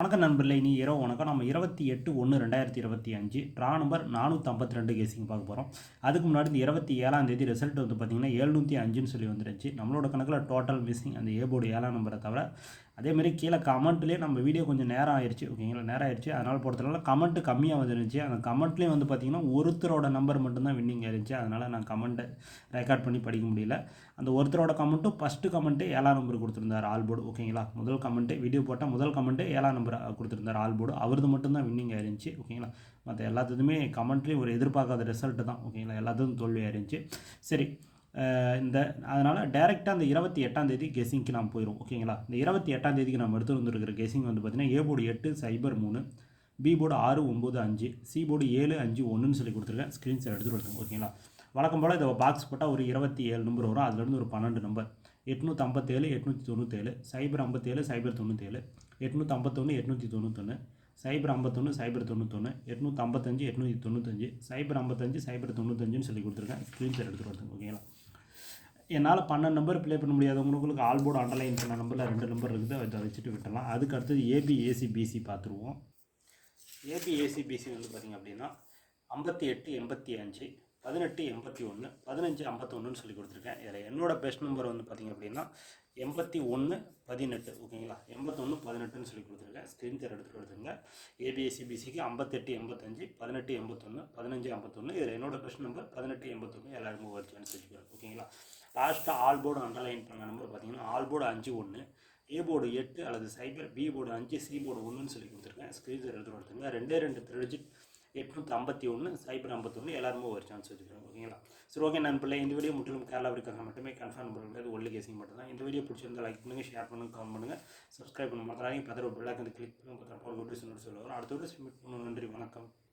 வணக்கம் நண்பர்களே இனி இரவு வணக்கம். நம்ம இருபத்தி எட்டு ஒன்று ரெண்டாயிரத்தி இருபத்தி அஞ்சு ட்ரா நம்பர் நானூற்றி ஐம்பத்தி ரெண்டு கேசிங் பார்க்க போகிறோம் அதுக்கு முன்னாடி இந்த இருபத்தி ஏழாம் தேதி ரிசல்ட் வந்து பார்த்திங்கன்னா எழுநூற்றி அஞ்சுன்னு சொல்லி வந்துருச்சு நம்மளோட கணக்கில் டோட்டல் மிஸ்ஸிங் அந்த ஏ போர்டு ஏழாம் நம்பரை தவிர அதேமாதிரி கீழே கமெண்ட்லேயே நம்ம வீடியோ கொஞ்சம் நேரம் ஆயிடுச்சு ஓகேங்களா நேரம் ஆயிடுச்சு அதனால் பொறுத்தனால கமெண்ட் கம்மியாக வந்துருந்துச்சு அந்த கமெண்ட்லேயும் வந்து பார்த்திங்கன்னா ஒருத்தரோட நம்பர் மட்டும்தான் வின்னிங் ஆயிருந்துச்சு. அதனால் நான் கமெண்ட்டை ரெக்கார்ட் பண்ணி படிக்க முடியல. அந்த ஒருத்தரோட கமெண்ட்டும் ஃபஸ்ட்டு கமெண்ட்டு ஏழாம் நம்பர் கொடுத்துருந்தார் ஆல்போர்டு ஓகேங்களா முதல் கமெண்ட்டு வீடியோ போட்டால் முதல் கமெண்ட்டு ஏழாம் நம்பர் கொடுத்துருந்தார் ஆல்போர்டு. அவரது மட்டும்தான் வின்னிங் ஆயிருந்துச்சு ஓகேங்களா மற்ற எல்லாத்துக்குமே கமெண்ட்லேயும் ஒரு எதிர்பார்க்காத ரிசல்ட்டு தான் ஓகேங்களா எல்லாத்துக்கும் தோல்வியாக இருந்துச்சு சரி இந்த அதனால் டேரெக்டாக அந்த இருபத்தி எட்டாம் தேதி கெஸிங்க்கு நாம் போயிடும் ஓகேங்களா இந்த இருபத்தி எட்டாம் தேதிக்கு நம்ம எடுத்து வந்துருக்கிற கெஸிங் வந்து பார்த்திங்கன்னா ஏ போர்டு எட்டு சைபர் மூணு பி போர்டு ஆறு ஒம்பது அஞ்சு சி போர்டு ஏழு அஞ்சு ஒன்றுன்னு சொல்லி கொடுத்துருக்கேன். ஸ்க்ரீன்ஷாட் எடுத்துகிட்டு வருதுங்க ஓகேங்களா வழக்கம் போல் இதை பாக்ஸ் போட்டால் ஒரு இருபத்தி ஏழு நம்பர் வரும். அதுலேருந்து ஒரு பன்னெண்டு நம்பர் எட்நூற்றி ஐம்பத்தேழு எட்நூற்றி தொண்ணூற்றேழு சைபர் ஐம்பத்தேழு சைபர் தொண்ணூற்றேழு எட்நூற்றி ஐம்பத்தொன்று எட்நூற்றி தொண்ணூத்தொன்று சைபர் ஐம்பத்தொன்று சைபர் தொண்ணூத்தொன்று எட்நூற்றி ஐம்பத்தஞ்சு எட்நூற்றி தொண்ணூத்தஞ்சு சைபர் ஐம்பத்தஞ்சு சைபர் தொண்ணூத்தஞ்சுன்னு சொல்லி கொடுத்துருக்கேன். ஸ்க்ரீன்ஷாட் எடுத்துகிட்டு வருதுங்க ஓகேங்களா என்னால் பன்னெண்டு நம்பர் ப்ளே பண்ண முடியாதவங்களுக்கு ஆல் போர்டு அண்டர்லைன் பண்ண நம்பரில் ரெண்டு நம்பர் இருக்குது அதை வச்சுட்டு விட்டலாம் அதுக்கு அடுத்தது ஏபி ஏசி பிசி பார்த்துருவோம் ஏபி ஏசி பிசி வந்து பார்த்திங்க அப்படின்னா ஐம்பத்தி எட்டு எண்பத்தி அஞ்சு பதினெட்டு எண்பத்தி ஒன்று பதினஞ்சு ஐம்பத்தொன்னு சொல்லி கொடுத்துருக்கேன். இதில் என்னோடய பெஸ்ட் நம்பர் வந்து பார்த்திங்க அப்படின்னா எண்பத்தி ஒன்று பதினெட்டு. ஓகேங்களா எண்பத்தொன்று பதினெட்டுன்னு சொல்லி கொடுத்துருக்கேன். ஸ்க்ரீன் தேர் எடுத்துகிட்டு கொடுத்துருங்க. ஏபிஎஸ்சிபிசிக்கு ஐம்பத்தெட்டு எண்பத்தஞ்சு பதினெட்டு எண்பத்தொன்று பதினஞ்சு ஐம்பத்தொன்று இதில் என்னோடய பெஸ்ட் நம்பர் பதினெட்டு எண்பத்தொன்று எல்லாருமே ஒரு சான்ஸ் வச்சுக்கிறேன் ஓகேங்களா லாஸ்ட்டாக ஆல் போர்டு அண்டர்லைன் பண்ண நம்பர் பார்த்தீங்கன்னா ஆல் போர்டு அஞ்சு ஒன்று ஏ போர்டு எட்டு அல்லது சைபர் பி போர்டு அஞ்சு சி போர்டு ஒன்றுன்னு சொல்லி கொடுத்துருக்கேன். ஸ்க்ரீன் எடுத்து கொடுத்துருங்க. ரெண்டே ரெண்டு டிஜிட் எட்நூற்றி ஐம்பத்தி ஒன்று சைபர் ஐம்பத்தொன்று எல்லாருமே ஒரு சான்ஸ் வச்சுக்கிறோம் ஓகேங்களா சரி ஓகே நண்பர்களே இந்த வீடியோ முற்றிலும் கேரளாவிற்காக மட்டுமே கன்ஃபார்ம் பண்ணுறது ஒல்லி கேசிங் மட்டும் தான் இந்த வீடியோ பிடிச்சிருந்தா லைக் பண்ணுங்கள் ஷேர் பண்ணுங்கள் கமெண்ட் பண்ணுங்கள் சப்ஸ்கிரைப் பண்ண மாத்திராங்க பிள்ளைக்கு வந்து கிளிக் பண்ணுங்க. பத்திரம் போல் வீடியோஸ் சொல்லுவாங்க அடுத்த வீடியோஸ் சப்மிட் பண்ணுவோம் நன்றி வணக்கம்.